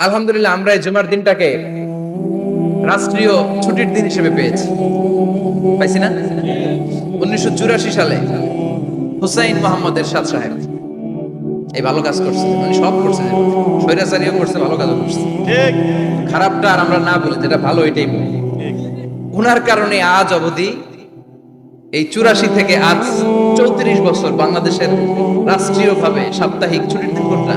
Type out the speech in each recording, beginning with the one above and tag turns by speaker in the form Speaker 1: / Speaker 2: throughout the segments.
Speaker 1: আলহামদুলিল্লাহ আমরা এই জুমার দিনটাকে রাষ্ট্রীয় ছুটির দিন হিসেবে পেয়েছি। পাইছি না? উনিশশো চুরাশি সালে হুসাইন মোহাম্মদের সাদ সাহেব এই ভালো কাজ করছে। মানে সব করছে স্বৈরাচারীও করছে ভালো কাজও করছে।
Speaker 2: ঠিক।
Speaker 1: খারাপটা আর আমরা না বলি যেটা ভালো এটাই বলি। উনার কারণে আজ অবধি এই চুরাশি থেকে আজ চৌত্রিশ বছর বাংলাদেশের রাষ্ট্রীয়ভাবে সাপ্তাহিক ছুটির দিন কোনটা?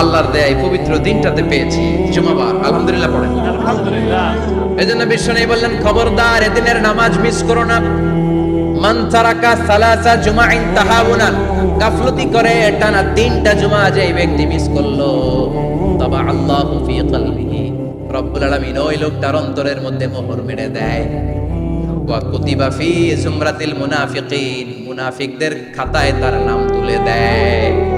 Speaker 1: আল্লাহর দেয় পবিত্র দিনটাতে পেয়েছি। জুমাবার আলহামদুলিল্লাহ পড়েন।
Speaker 2: আলহামদুলিল্লাহ।
Speaker 1: এই জন্য বিশ্ব নেই বললেন খবরদার এদিনের নামাজ মিস করো না। মান তারাকা সালাসা জুমাইন তাহাউনান গাফলতি করে টানা তিনটা জুমা যে এই ব্যক্তি মিস করল তবা আল্লাহু ফি কলবিহি। রব্বুল আলামিন ওই লোকটার অন্তরের মধ্যে মোহর মেরে দেয়। ওয়া কুতিবা ফি জুমরাতিল মুনাফিকিন। মুনাফিকদের খাতায় তার নাম তুলে দেয়।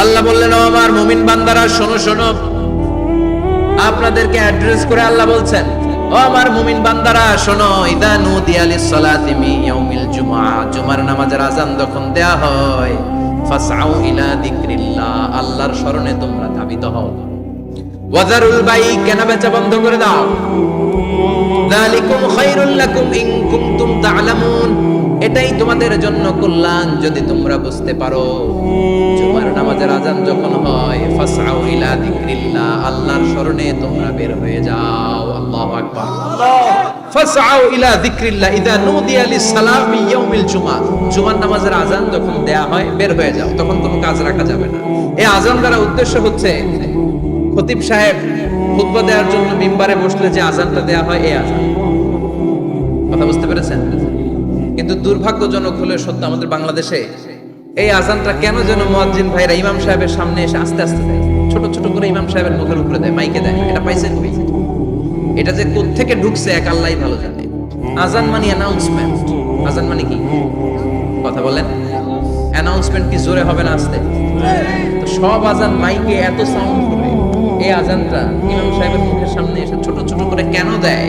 Speaker 1: আল্লাহু বললেন আমার মুমিন বান্দারা, শোনো শোনো। আপনাদেরকে অ্যাড্রেস করে আল্লাহ বলছেন, ও আমার মুমিন বান্দারা, শোনো, ইদা মিন ইয়াউমিল জুমার নামাজের যখন দেয়া হয় ইলা যিকরিল্লাহ। আল্লাহর শরণে তোমরা হও। ওয়াজারুল বাই, কেনা বেচা বন্ধ করে দাও। যালিকুম খায়রুল লাকুম ইন কুনতুম তা'লামুন এটাই তোমাদের জন্য কল্যাণ যদি তোমরা বুঝতে পারো। জুমার নামাজের আজান যখন হয়, ফাসআউ ইলা যিকরিল্লাহ, আল্লাহর শরণে তোমরা বের হয়ে যাও। আল্লাহু আকবার। ফাসআউ ইলা যিকরিল্লাহ, ইদা নুদিয়া ইয়াউমিল জুমআ জুমার নামাজের আজান যখন দেয়া হয়, বের হয়ে যাও। তখন কোনো কাজ রাখা যাবে না। এই আজান দ্বারা উদ্দেশ্য হচ্ছে, খতিব সাহেব খুতবা দেওয়ার জন্য মিম্বারে বসলে যে আজানটা দেয়া হয়, এই আজান। কথা বুঝতে পেরেছেন? কিন্তু দুর্ভাগ্যজনক হলে সত্য আমাদের বাংলাদেশে এই আজানটা কেন যেন মুয়াজ্জিন ভাইরা ইমাম সাহেবের সামনে এসে আস্তে আস্তে দেয়। ছোট ছোট করে ইমাম সাহেবের মুখের উপরে দেয়, মাইকে দেয়। এটা পাইছেন এটা যে কোত্থেকে ঢুকছে এক আল্লাহই ভালো জানে। আজান মানে অ্যানাউন্সমেন্ট আজান মানে কি? কথা বলেন। অ্যানাউন্সমেন্ট কি জোরে হবে না আস্তে? সব আজান মাইকে এত সাউন্ড করে। এই আজানটা ইমাম সাহেবের মুখের সামনে এসে ছোট ছোট করে কেন দেয়?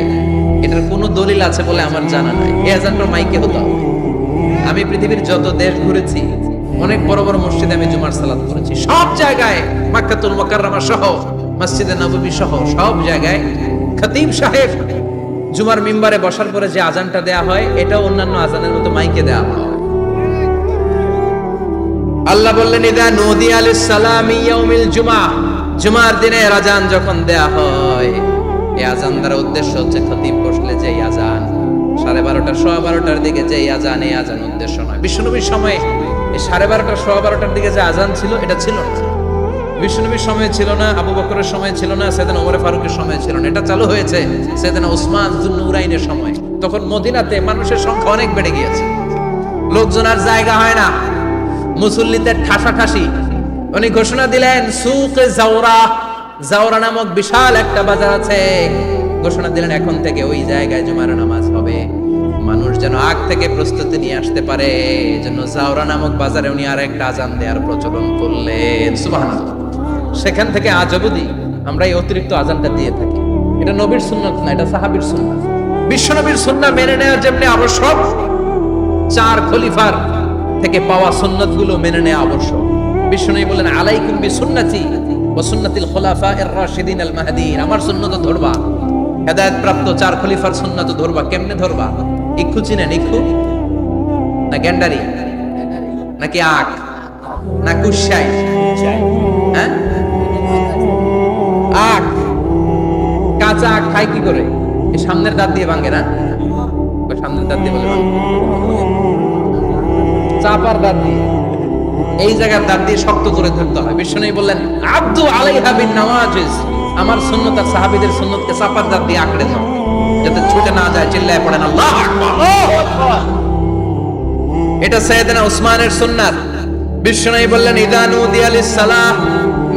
Speaker 1: এটার কোনো দলিল আছে বলে আমার জানা নাই। এই আজানটা মাইকে হতো আমি পৃথিবীর যত দেশ ঘুরেছি, অনেক বড় বড় মসজিদে আমি জুমার সালাত করেছি সব জায়গায়, মাক্কাতুল মুকাররমা সহ, মসজিদে নববী সহ, সব জায়গায় খতিব সাহেব জুমার মিম্বারে বসার পরে যে আজানটা দেয়া হয়, এটাও অন্যান্য আজানের মতো মাইকে দেয়া হয়। আল্লাহ বললেন, ইদা নদী আলিস সালাম ইয়াউমিল জুমা। জুমার দিনে আজান যখন দেয়া হয় এই আজান দ্বারা উদ্দেশ্য হচ্ছে খতিব বসলে যে আজান। সাড়ে বারোটার, সোয়া বারোটার দিকে যে আজান, এই আজান উদ্দেশ্য নয়। বিশ্বনবীর সময় এই সাড়ে বারোটার সোয়া বারোটার দিকে যে আজান ছিল, এটা ছিল না। বিশ্বনবীর সময় ছিল না, আবু বকরের সময় ছিল না, সেদিন ওমরে ফারুকের সময় ছিল না। এটা চালু হয়েছে সেদিন ওসমান জুন্নুরাইনের সময়। তখন মদিনাতে মানুষের সংখ্যা অনেক বেড়ে গিয়েছে। লোকজন আর জায়গা হয় না। মুসল্লিদের ঠাসাঠাসি। উনি ঘোষণা দিলেন, সুক জাওরা জাওরা নামক বিশাল একটা বাজার আছে। ঘোষণা দিলেন, এখন থেকে ওই জায়গায় জুমার নামাজ হবে। মানুষ যেন আগ থেকে প্রস্তুতি নিয়ে আসতে পারে। জন্য জাওরা নামক বাজারে উনি আর একটা আজান দেওয়ার প্রচলন করলেন। সুবহানাল্লাহ। সেখান থেকে আজ অবধি আমরা এই অতিরিক্ত আজানটা দিয়ে থাকি। এটা নবীর সুন্নাত না, এটা সাহাবীর সুন্নাত। বিশ্বনবীর সুন্নাহ মেনে নেওয়া যেমনি আবশ্যক, চার খলিফার থেকে পাওয়া সুন্নাতগুলো মেনে নেওয়া আবশ্যক। বিশ্বনবী বলেন আলাইকুম বি সুন্নতি খুলাফা এর রাশিদিন আল আমার সুন্নত ধরবা। প্রাপ্ত চার খলিফার সুন্নাত ধরবা। কেমনে ধরবা? ইক্ষু না গ্যান্ডারি? নাকি না কুশাই? হ্যাঁ? আখ। কাঁচা আখ খায় কি করে? সামনের দাঁত দিয়ে ভাঙে না? সামনের দাঁত দিয়ে বলে চাপার দাঁত দিয়ে। এই জায়গার দাঁত দিয়ে শক্ত করে ধরতে হয়। বিষ্ণু বললেন, আব্দু আলাইহা বিন নওয়াজিজ, আমার সুন্নত আর সাহাবীদের সুন্নতকে চাপার দাঁত দিয়ে আঁকড়ে ধর। যাতে ছুটে না যায়, চিল্লায় পড়েন আল্লাহ এটা সৈয়দনা উসমানের সুন্নাত। বিষ্ণু বললেন ইদানু দিয়ালিস সালাহ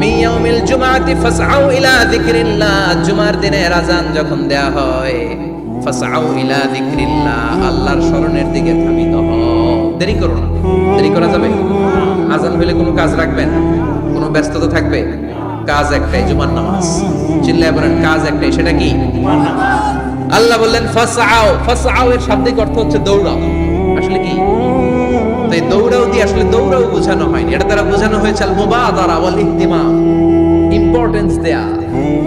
Speaker 1: ইয়াউমিল জুমআতি ফাসআউ ইলা যিকরিল্লাহ। জুমার দিনে আজান যখন দেয়া হয়, ফাসআউ ইলা যিকরিল্লাহ, আল্লাহর স্মরণের দিকে ধাবিত হও। দেরি করো না, দেরি করা যাবে। আজান হলে কোনো কাজ রাখবেন? কোনো ব্যস্ততা থাকবে? কাজ একটাই, জুমার নামাজ। চিল্লায় বলেন, কাজ একটাই, সেটা কি? আল্লাহ বললেন, ফাসআউ ফাসআউ এর শাব্দিক অর্থ হচ্ছে দৌড়াও। আসলে কি? তো এই দৌড়াও দিয়ে আসলে দৌড়াও বোঝানো হয়নি। এটা দ্বারা বোঝানো হয়েছে আল মুবাদারা ওয়াল ইহতিমাম ইম্পর্টেন্স দেয়া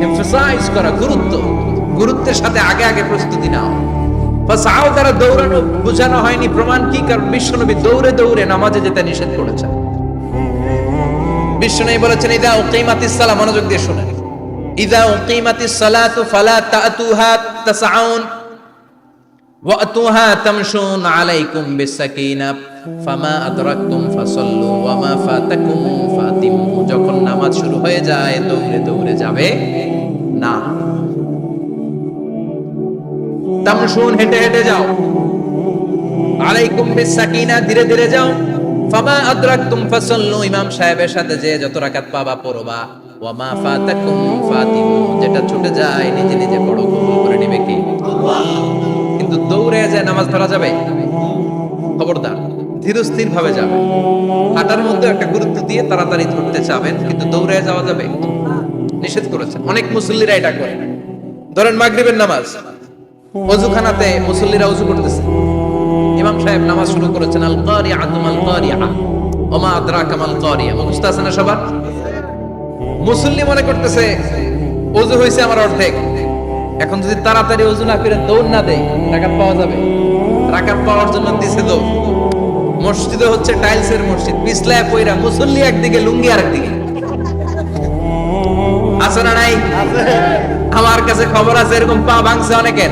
Speaker 1: এমফাসাইজ করা, গুরুত্ব। গুরুত্বের সাথে আগে আগে প্রস্তুতি নাও। ফাসাও দ্বারা দৌড়ানো বোঝানো হয়নি। প্রমাণ কি? কারণ বিশ্বনবী দৌড়ে দৌড়ে নামাজে যেতে নিষেধ করেছেন। বিষ্ণু বলেছেন, ইদা উকিমাতিস সালা মনোযোগ দিয়ে শুনেন। ইদা উকিমাতিস সালাতু ফালা তাতুহা তাসাউন তামশুন আলাইকুম বিসাকিনা, ফামা আদরাকতুম ফাসাল্লু ওয়া মা ফাতাকুম যখন নামাজ শুরু হয়ে যায়, দৌড়ে দৌড়ে যাবে না। তামশুন হেঁটে হেঁটে যাও। আলাইকুম বিসাকিনা, ধীরে ধীরে যাও। ফামা আদরাকতুম ফাসাল্লু, ইমাম সাহেবের সাথে যে যত রাকাত পাবা, পড়বা। ওয়ামা ফাতাকুম ফাতিমু যেটা ছুটে যায়, নিজে নিজে করে নিবে কি? কিন্তু দৌড়ে যায় নামাজ যাবে, খবরদার ধীরস্থির ভাবে যাবে। হাঁটার মধ্যে একটা গুরুত্ব দিয়ে তাড়াতাড়ি ধরতে চাবেন, কিন্তু দৌড়ে যাওয়া যাবে। নিষেধ করেছেন। অনেক মুসল্লিরা এটা করে। ধরেন মাগরিবের নামাজ। অজুখানাতে মুসল্লিরা অজু করতেছে। ইমাম সাহেব নামাজ শুরু করেছেন আল কারিয়া আল কারিয়া ওমা আদরাকা মাল কারিয়া মুখস্থ আছে না সবার? মুসল্লি মনে করতেছে অজু হয়েছে আমার অর্ধেক। এখন যদি তাড়াতাড়ি অজু না করে দৌড় না দেয় রাকাত পাওয়া যাবে? রাকাত পাওয়ার জন্য দিছে দৌড়। মসজিদে হচ্ছে টাইলসের মসজিদ পিছলায় পয়রা মুসল্লি একদিকে লুঙ্গি আরেকদিকে। আছে না নাই? আমার কাছে খবর আছে এরকম পা ভাঙছে অনেকের।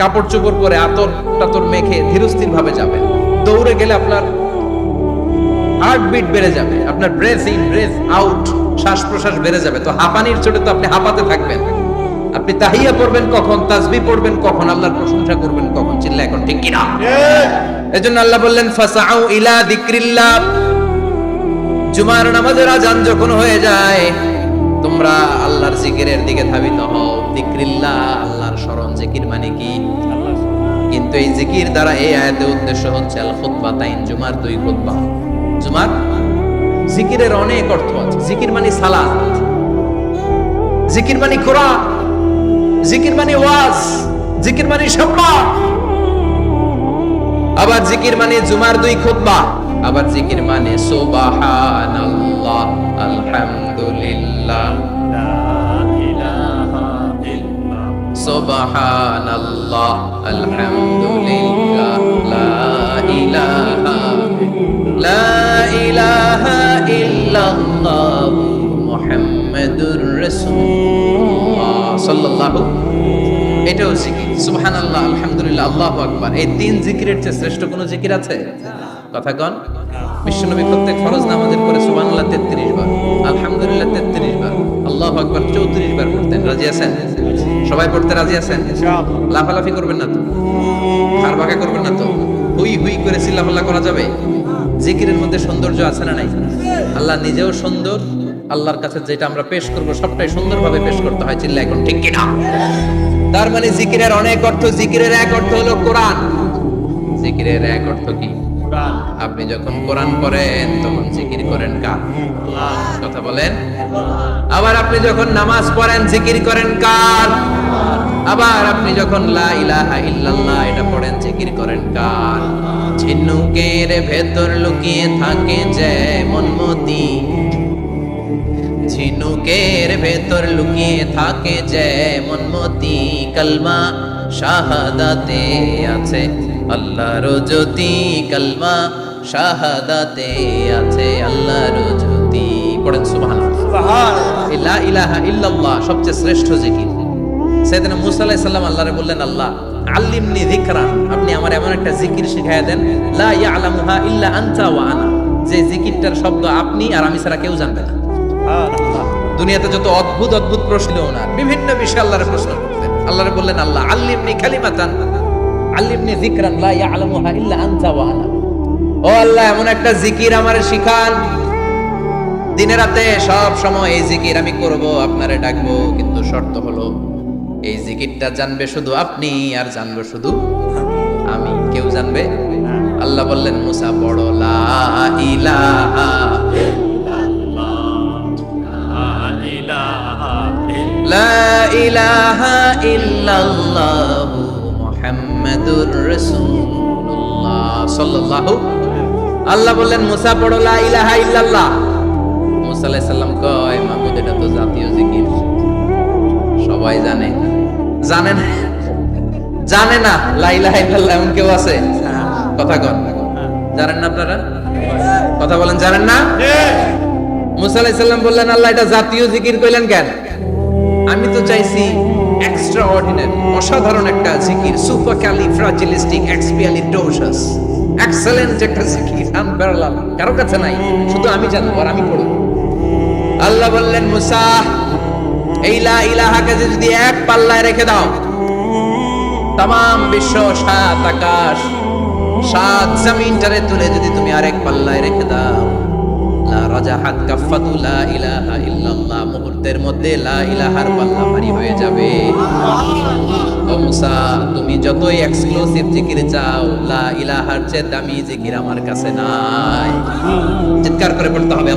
Speaker 1: কাপড় চোপড় পরে আতর টাতর মেখে ধীরস্থির ভাবে যাবেন দৌড়ে গেলে আপনার হার্টবিট বেড়ে যাবে আপনার ব্রেথ ইন ব্রেথ আউট শ্বাস প্রশ্বাস বেড়ে যাবে। তো হাঁপানির চোটে তো আপনি হাঁপাতে থাকবেন। আপনি তাহিয়া পড়বেন কখন তাসবি পড়বেন কখন আল্লাহর প্রশংসা করবেন কখন চিল্লা এখন ঠিক কিনা? এজন্য আল্লাহ বললেন ফাসাউ ইলা যিকরিল্লাহ। জুমার নামাজের আজান যখন হয়ে যায় তোমরা আল্লাহর জিকিরের দিকে ধাবিত হও। যিকরিল্লাহ আল্লাহর স্মরণ জিকির মানে কি? কিন্তু এই জিকির দ্বারা এই আয়াতের উদ্দেশ্য হচ্ছে আল খুতবা তাইন জুমার দুই খুতবা। জুমার জিকিরের অনেক অর্থ আছে। জিকির মানে সালাত। জিকির মানে কোরআন। জিকির মানে ওয়াজ। জিকির মানে সম্মান। আবার জিকির মানে জুমার দুই খুতবা। আবার জিকির মানে সুবহানাল্লাহ আলহামদুলিল্লাহ। সুবহানাল্লাহ, আলহামদুলিল্লাহ, লা ইলাহা লা ইলাহা ইল্লাল্লাহ, মুহাম্মাদুর রাসূলুল্লাহ সাল্লাল্লাহু, এটাও জিকির, সুবহানাল্লাহ, আলহামদুলিল্লাহ, আল্লাহু আকবার। এই তিন জিকিরের চেয়ে শ্রেষ্ঠ কোনো জিকির আছে? কথা কন। বিশ্বনবী প্রত্যেক ফরজ নামাজের পরে সুবহানাল্লাহ 33 বার, আলহামদুলিল্লাহ 33 বার। আল্লাহ আকবার চৌত্রিশ বার পড়তেন, রাজি আছেন? সবাই পড়তে রাজি আছেন? লাফালাফি করবেন না তো? বাঁকা করবেন না তো? হুই হুই করে করা যাবে? জিকিরের মধ্যে সৌন্দর্য আছে না নাই? আল্লাহ নিজেও সুন্দর, আল্লাহর কাছে যেটা আমরা পেশ করব, সবটাই সুন্দরভাবে পেশ করতে হয় চিল্লা এখন, ঠিক কিনা? তার মানে জিকিরের অনেক অর্থ, জিকিরের এক অর্থ হলো কোরআন। জিকিরের এক অর্থ কি? আপনি যখন কোরআন পড়েন তখন জিকির করেন কার? কথা বলেন। আবার আপনি যখন নামাজ পড়েন জিকির করেন কার? আবার আপনি যখন লা ইলাহা ইল্লাল্লাহ এটা পড়েন জিকির করেন কার? ঝিনুকের ভেতর লুকিয়ে থাকে যে মনমতি ঝিনুকের ভেতর লুকিয়ে থাকে যে মনমতি কলমা শাহাদাতে আছে আল্লাহর জ্যোতি কলমা শাহাদাতে আছে আল্লাহর জ্যোতি। পড়েন সুবহানাল্লাহ।
Speaker 2: সুবহান
Speaker 1: লা ইলাহা ইল্লাল্লাহ সবচেয়ে শ্রেষ্ঠ জিকির। সেদিন মুসা আলাইহিস সালাম আল্লাহরে বললেন আল্লাহ আল্লিমনি যিকরান। আপনি আমার এমন একটা জিকির শিখাইয়া দেন লা ইয়ালামুহা ইল্লা আনতা ওয়া আনা। যে জিকিরটার শব্দ আপনি আর আমি ছাড়া কেউ জানবে না। দুনিয়াতে যত অদ্ভুত অদ্ভুত প্রশ্ন ওনার বিভিন্ন বিষয়ে আল্লাহর প্রশ্ন। আল্লাহরে বললেন, আল্লাহ আল্লিমনি কালিমাতান, আল্লিমনি যিকরান, লা ইয়ালামুহা ইল্লা আনতা ওয়া আনা। ও আল্লাহ, এমন একটা জিকির আমারে শিখান। দিনে রাতে সব সময় এই জিকির আমি করব, আপনারে ডাকবো, কিন্তু শর্ত হলো, এই জিকিরটা জানবে শুধু আপনি আর জানবে শুধু আমি। কেউ জানবে? আল্লাহ বললেন, মুসা বড় লা ইলাহা
Speaker 2: লা ইলাহা
Speaker 1: ইল্লাল্লাহু মুহাম্মাদুর রাসূলুল্লাহ সাল্লাল্লাহু আল্লাহ বললেন মুসা পড়ো লা ইলাহা ইল্লাল্লাহ। মুসা আলাইহিস সালাম কয় মাহমুদ এটা তো জাতীয় জিকির। সবাই জানে। জানে না? জানে না? লা ইলাহা ইল্লাল্লাহ এমন কেউ আছে? কথা কন। জানেন না আপনারা? কথা বলেন জানেন না? মুসা আলাইহিস সালাম বললেন আল্লাহ এটা জাতীয় জিকির কইলেন কেন? আমি তো চাইছি এক্সট্রা অর্ডিনারি অসাধারণ একটা জিকির সুপার ক্যালিফ্রাজিলিস্টিক এক্সপিয়ালিডোসাস এক্সেলেন্ট একটা জিকির আনপ্যারালাল কারও কাছে নাই, শুধু আমি জানব আর আমি পড়ব। আল্লাহ বললেন, মুসা, এই লা ইলাহাকে যদি এক পাল্লায় রেখে দাও তাম বিশ্ব সাত আকাশ, সাত জমিনটারে তুলে যদি তুমি আরেক পাল্লায় রেখে দাও, লা রাজাহাত কাফাতু লা ইলাহা ইল্লাল্লাহ। মুহূর্তের মধ্যে লা ইলাহার পাল্লা ভারী হয়ে যাবে। মুসা, তুমি যতই এক্সক্লুসিভ জিকির চাও, লা ইলাহার চেয়ে দামি জিকির আমার কাছে নাই। চিৎকার করে পড়তে হবে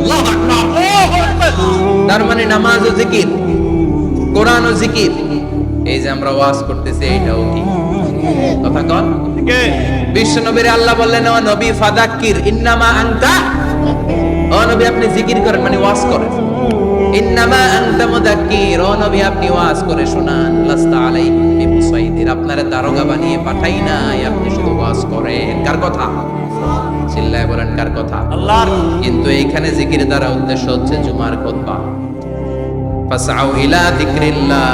Speaker 1: তার মানে নামাজ ও জিকির, কোরআন ও জিকির, এই যে আমরা ওয়াজ করতেছি, এইটাও কি? কথা কন। বিশ্ব নবীর আল্লাহ বললেন, ও নবী, ফাদাক্কির, ইন্নামা আনতা। ও নবী, আপনি জিকির করেন মানে ওয়াজ করেন। ইন্নামা আনতা মুদাক্কির। ও নবী আপনি ওয়াজ করে শোনান। লাস্তা আলাইহিম বিমুসাইদির আপনারে দারোগা বানিয়ে পাঠাই নাই। আপনি শুধু ওয়াজ করেন। কার কথা? চিল্লায় বলেন কার কথা?
Speaker 2: আল্লাহর।
Speaker 1: কিন্তু এইখানে জিকির দ্বারা উদ্দেশ্য হচ্ছে জুমার খুতবা ফাসাউ ইলা যিকরিল্লাহ।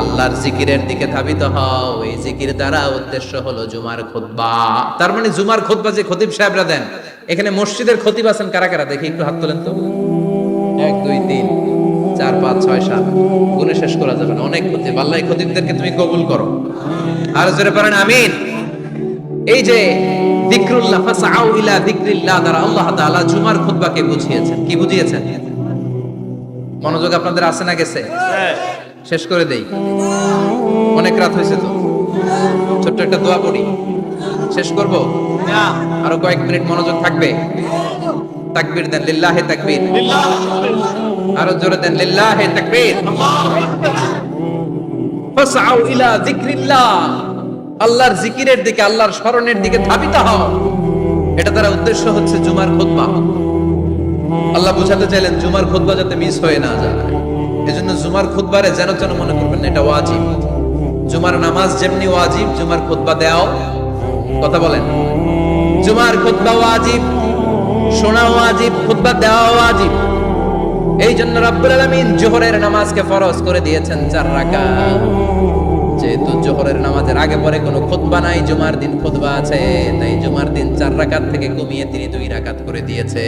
Speaker 1: আল্লাহর জিকিরের দিকে ধাবিত হও। এই জিকির দ্বারা উদ্দেশ্য হলো জুমার খুতবা তার মানে জুমার খুতবা যে খতিব সাহেবরা দেন এখানে মসজিদের খতিব আছেন কারা কারা? দেখি একটু হাত তোলেন তো। তিন, চার, পাঁচ, ছয়, সাত। গুণে শেষ করা যাবে না। অনেক খতিব আল্লাহ এই খতিবদেরকে তুমি কবুল করো। আর জোরে পারেন আমিন। এই যে দ্বারা আল্লাহ তাআলা জুমার খুতবাকে বুঝিয়েছেন। কি বুঝিয়েছেন? মনোযোগ আপনাদের আছে না গেছে? শেষ করে দেই। অনেক রাত হয়েছে তো। ছোট্ট একটা দোয়া পড়ি। শেষ করব? আরও কয়েক মিনিট মনোযোগ থাকবে? তাকবীর দেন। লিল্লাহে তাকবীর।
Speaker 2: লিল্লাহ
Speaker 1: আরও জোরে দেন, লিল্লাহে তাকবীর। ফাসআউ ইলা যিকরিল্লাহ। আল্লাহর জিকিরের দিকে, আল্লাহর স্মরণের দিকে ধাবিত হও। এটা তার উদ্দেশ্য হচ্ছে জুমার খুতবা। আল্লাহ বুঝাতে চাইলেন, জুমার খুতবা যাতে মিস হয়ে না যায়। এজন্য জুমার খুতবারে যেন যেন মনে করবেন এটা ওয়াজিব। জুমার নামাজ যেমনি ওয়াজিব, জুমার খুতবা দেও কথা বলেন। জুমার খুতবা ওয়াজিব শোনা ওয়াজিব, খুতবা দেওয়া ওয়াজিব। এই জন্য রব্বুল আলামিন জোহরের নামাজকে ফরজ করে দিয়েছেন চার রাকাত। যেহেতু জোহরের নামাজের আগে পরে কোনো খুতবা নাই, জুমার দিন খুতবা আছে, তাই জুমার দিন চার রাকাত থেকে কমিয়ে তিনি দুই রাকাত করে দিয়েছে।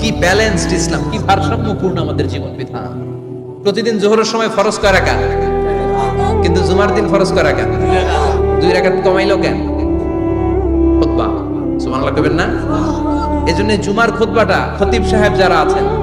Speaker 1: কি ব্যালেন্সড ইসলাম, কি ভারসাম্যপূর্ণ আমাদের জীবন বিধান। প্রতিদিন জোহরের সময় ফরজ কয় রাকাত? কিন্তু জুমার দিন ফরজ কয় রাকাত? দুই রাকাত কমাইলো কেন? খুতবা। সুবহানাল্লাহ কইবেন না? এজন্য জুমার খুতবাটা খতিব সাহেব যারা আছেন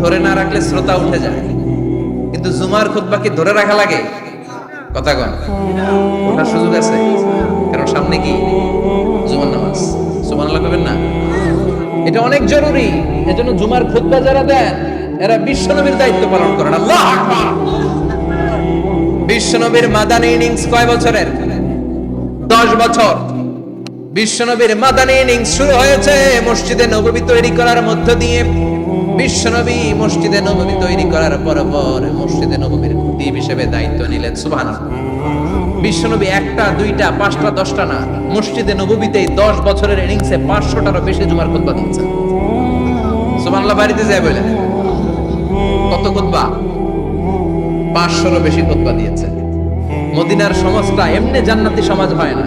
Speaker 1: ধরে না রাখলে শ্রোতা উঠে যায়। কিন্তু জুমার খুতবা কি ধরে রাখা লাগে? কথা কন। ওঠার সুযোগ আছে? কারণ সামনে কি? জুমার নামাজ। সুবহানাল্লাহ কবেন না? এটা অনেক জরুরি। এজন্য জুমার খুতবা যারা দেন, এরা বিশ্বনবীর দায়িত্ব পালন করেন। আল্লাহ। বিশ্বনবীর মাদানী ইনিংস কয় বছরের? দশ বছর। বিশ্বনবীর মাদানী ইনিংস শুরু হয়েছে। মসজিদে নববী তৈরি করার মধ্য দিয়ে বিশ্বনবী মসজিদে নববী তৈরি করার পর পর মসজিদে খতিব হিসেবে দায়িত্ব নিলেন বিশ্বনবী একটা, দুইটা, পাঁচটা, দশটা না, মসজিদে নববীতে দশ বছরের ইনিংসে পাঁচশোটারও বেশি জুমার খুতবা দিয়েছেন। সুবহানাল্লাহ, বাড়িতে যায় বলে কত খুতবা? পাঁচশোরও বেশি খুতবা দিয়েছে মদিনার সমাজটা এমনি জান্নাতি সমাজ হয় না।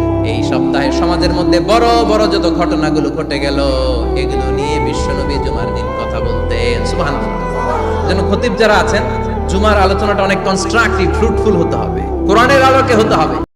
Speaker 1: এই সপ্তাহে সমাজের মধ্যে বড় বড় যত ঘটনাগুলো ঘটে গেল, এগুলো নিয়ে বিশ্বনবী জুমার দিন কথা বলতেন। সুহান যেন খতিব যারা আছেন, জুমার আলোচনাটা অনেক কনস্ট্রাকটিভ ফ্রুটফুল হতে হবে। কোরআনের আলোকে হতে হবে।